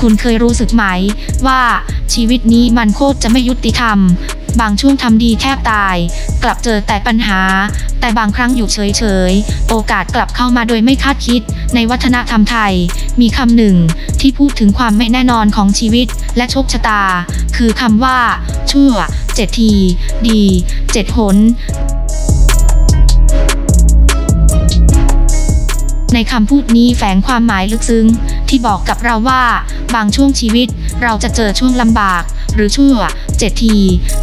คุณเคยรู้สึกไหม ว่าชีวิตนี้มันโคตรจะไม่ยุติธรรม บางช่วงทำดีแทบตาย กลับเจอแต่ปัญหา แต่บางครั้งอยู่เฉยๆ โอกาสกลับเข้ามาโดยไม่คาดคิด ในวัฒนธรรมไทย มีคำหนึ่ง ที่พูดถึงความไม่แน่นอนของชีวิตและโชคชะตา คือคำว่า ชั่วเจ็ดที ดีเจ็ดหนในคำพูดนี้แฝงความหมายลึกซึ้ง ที่บอกกับเราว่า บางช่วงชีวิตเราจะเจอช่วงลำบาก หรือชั่ว เจที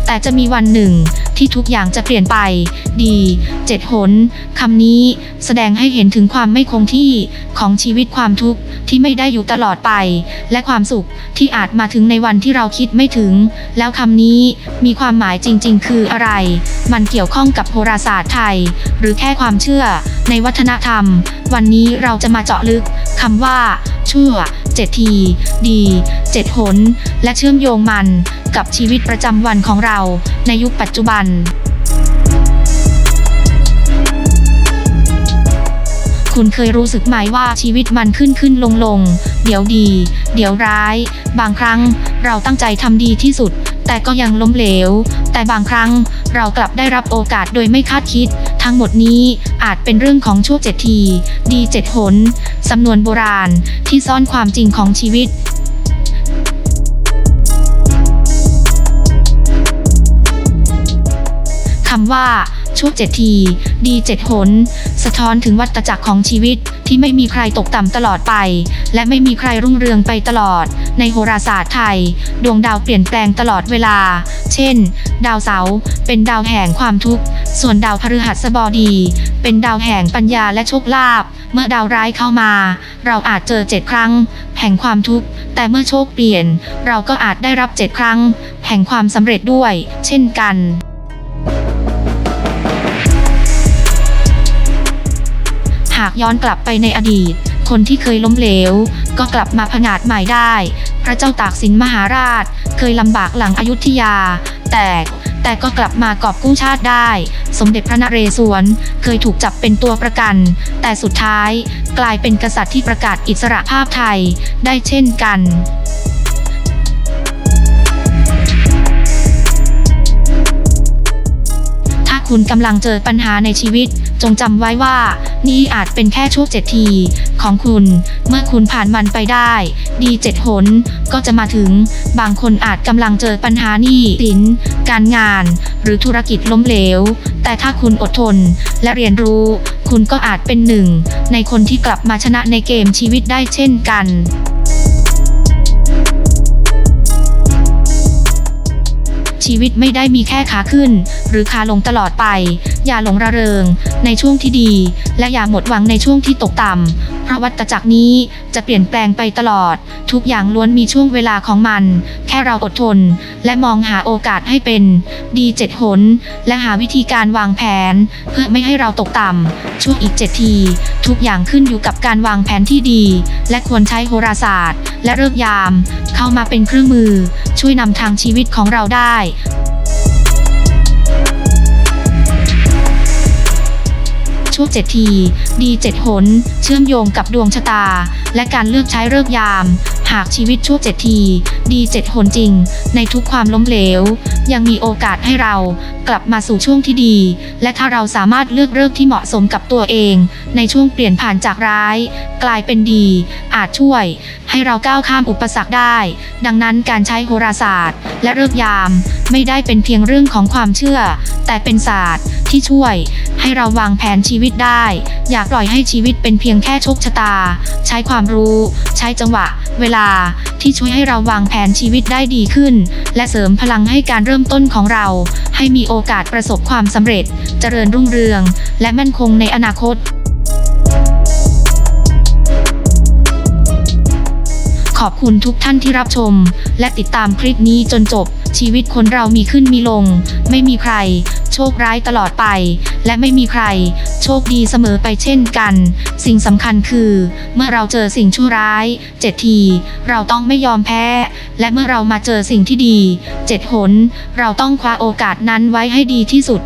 แต่จะมีวันหนึ่ง ที่ทุกอย่างจะเปลี่ยนไป ดีเจ็ดหน คำนี้แสดงให้เห็นถึงความไม่คงที่ของชีวิตความทุกข์ที่ไม่ได้อยู่ตลอดไป และความสุขที่อาจมาถึงในวันที่เราคิดไม่ถึง แล้วคำนี้มีความหมายจริง ๆ คืออะไร มันเกี่ยวข้องกับโหราศาสตร์ไทย หรือแค่ความเชื่อในวัฒนธรรม วันนี้เราจะมาเจาะลึกคำว่า ชั่ว เจ็ดทีดีเจ็ดหนและเชื่อมโยงมันกับชีวิตประจำวันของเราในยุคปัจจุบันคุณเคยรู้สึกไหมว่าชีวิตมันขึ้นขึ้นลงลง เดี๋ยวดี เดี๋ยวร้าย บางครั้งเราตั้งใจทำดีที่สุด แต่ก็ยังล้มเหลว แต่บางครั้งเรากลับได้รับโอกาสโดยไม่คาดคิด ทั้งหมดนี้ อาจเป็นเรื่องของชั่วเจ็ดที ดีเจ็ดหนสำนวนโบราณที่ซ่อนความจริงของชีวิตคำว่า ชั่วเจ็ดทีดีเจ็ดหน สะท้อนถึงวัฏจักรของชีวิตที่ไม่มีใครตกต่ำตลอดไป และไม่มีใครรุ่งเรืองไปตลอด ในโหราศาสตร์ไทย ดวงดาวเปลี่ยนแปลงตลอดเวลา เช่น ดาวเสาร์เป็นดาวแห่งความทุกข์ ส่วนดาวพฤหัสบดี เป็นดาวแห่งปัญญาและโชคลาภเมื่อดาวร้ายเข้ามา เราอาจเจอเจ็ดครั้ง แห่งความทุกข์ แต่เมื่อโชคเปลี่ยน เราก็อาจได้รับเจ็ดครั้ง แห่งความสำเร็จด้วย เช่นกัน หากย้อนกลับไปในอดีต คนที่เคยล้มเหลว ก็กลับมาผงาดใหม่ได้ พระเจ้าตากสินมหาราช เคยลำบากหลังอยุธยา แต่แต่ก็กลับมากอบกู้ชาติได้ สมเด็จพระนเรศวร เคยถูกจับเป็นตัวประกัน แต่สุดท้ายกลายเป็นกษัตริย์ที่ประกาศอิสระภาพไทยได้เช่นกันถ้าคุณกำลังเจอปัญหาในชีวิต จงจำไว้ว่า นี่อาจเป็นแค่ช่วงเจ็ดทีของคุณ เมื่อคุณผ่านมันไปได้ ดีเจ็ดหน ก็จะมาถึง บางคนอาจกำลังเจอปัญหาหนี้สิน การงาน หรือธุรกิจล้มเหลว แต่ถ้าคุณอดทน และเรียนรู้ คุณก็อาจเป็นหนึ่ง ในคนที่กลับมาชนะในเกมชีวิตได้เช่นกันชีวิตไม่ได้มีแค่ขาขึ้น หรือขาลงตลอดไป อย่าหลงระเริง ในช่วงที่ดี และอย่าหมดหวังในช่วงที่ตกต่ำเพราะวัฏจักรนี้จะเปลี่ยนแปลงไปตลอด ทุกอย่างล้วนมีช่วงเวลาของมัน แค่เราอดทน และมองหาโอกาสให้เป็นดีเจ็ดหน และหาวิธีการวางแผน เพื่อไม่ให้เราตกต่ำช่วงอีกเจ็ดที ทุกอย่างขึ้นอยู่กับการวางแผนที่ดี และควรใช้โหราศาสตร์ และเลิกยาม เข้ามาเป็นเครื่องมือ ช่วยนำทางชีวิตของเราได้ ช่วงเจ็ดทีดีเจ็ดหน เชื่อมโยงกับดวงชะตา และการเลือกใช้เลิกยาม หากชีวิตช่วงเจ็ดทีดีเจ็ดหนจริง ในทุกความล้มเหลว ยังมีโอกาสให้เรากลับมาสู่ช่วงที่ดี และถ้าเราสามารถเลือกเลิกที่เหมาะสมกับตัวเอง ในช่วงเปลี่ยนผ่านจากร้าย กลายเป็นดี อาจช่วย ให้เราก้าวข้ามอุปสรรคได้ ดังนั้นการใช้โหราศาสตร์ และเลิกยาม ไม่ได้เป็นเพียงเรื่องของความเชื่อ แต่เป็นศาสตร์ที่ช่วย ให้เราวางแผนชีวิตได้ อย่าปล่อยให้ชีวิตเป็นเพียงแค่โชคชะตา ใช้ความรู้ ใช้จังหวะ เวลา ที่ช่วยให้เราวางแผนชีวิตได้ดีขึ้น และเสริมพลังให้การเริ่มต้นของเรา ให้มีโอกาสประสบความสำเร็จ เจริญรุ่งเรือง และมั่นคงในอนาคตขอบคุณทุกท่านที่รับชม และติดตามคลิปนี้จนจบ ชีวิตคนเรามีขึ้นมีลง ไม่มีใคร โชคร้ายตลอดไป และไม่มีใคร โชคดีเสมอไปเช่นกัน สิ่งสำคัญคือ เมื่อเราเจอสิ่งชั่วร้ายเจ็ดที เราต้องไม่ยอมแพ้ และเมื่อเรามาเจอสิ่งที่ดีเจ็ดหน เราต้องคว้าโอกาสนั้นไว้ให้ดีที่สุด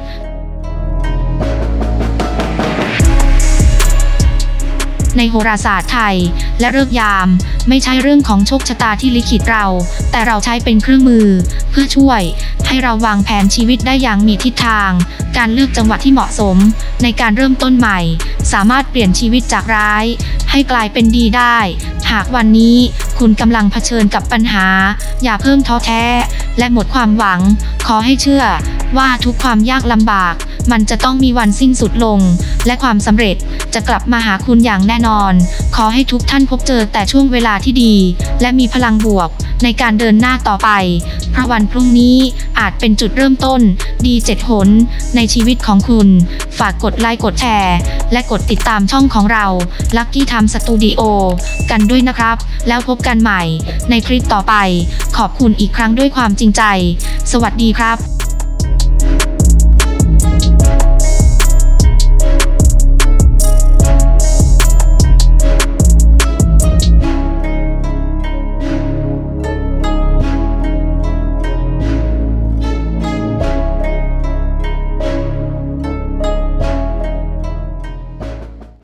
ในโหราศาสตร์ไทย และเลิกยาม ไม่ใช่เรื่องของโชคชะตาที่ลิขิตเรา แต่เราใช้เป็นเครื่องมือ เพื่อช่วย ให้เราวางแผนชีวิตได้อย่างมีทิศทาง การเลือกจังหวะที่เหมาะสม ในการเริ่มต้นใหม่ สามารถเปลี่ยนชีวิตจากร้าย ให้กลายเป็นดีได้ หากวันนี้คุณกำลังเผชิญกับปัญหา อย่าเพิ่งท้อแท้ และหมดความหวัง ขอให้เชื่อว่าทุกความยากลำบาก มันจะต้องมีวันสิ้นสุดลง และความสำเร็จจะกลับมาหาคุณอย่างแน่นอน ขอให้ทุกท่านพบเจอแต่ช่วงเวลาที่ดี และมีพลังบวกในการเดินหน้าต่อไป เพราะวันพรุ่งนี้อาจเป็นจุดเริ่มต้น ดีเจ็ดหน ในชีวิตของคุณ ฝากกดไลค์กดแชร์และกดติดตามช่องของเรา Lucky Time Studio กันด้วยนะครับ แล้วพบกันใหม่ในคลิปต่อไป ขอบคุณอีกครั้งด้วยความจริงใจ สวัสดีครับ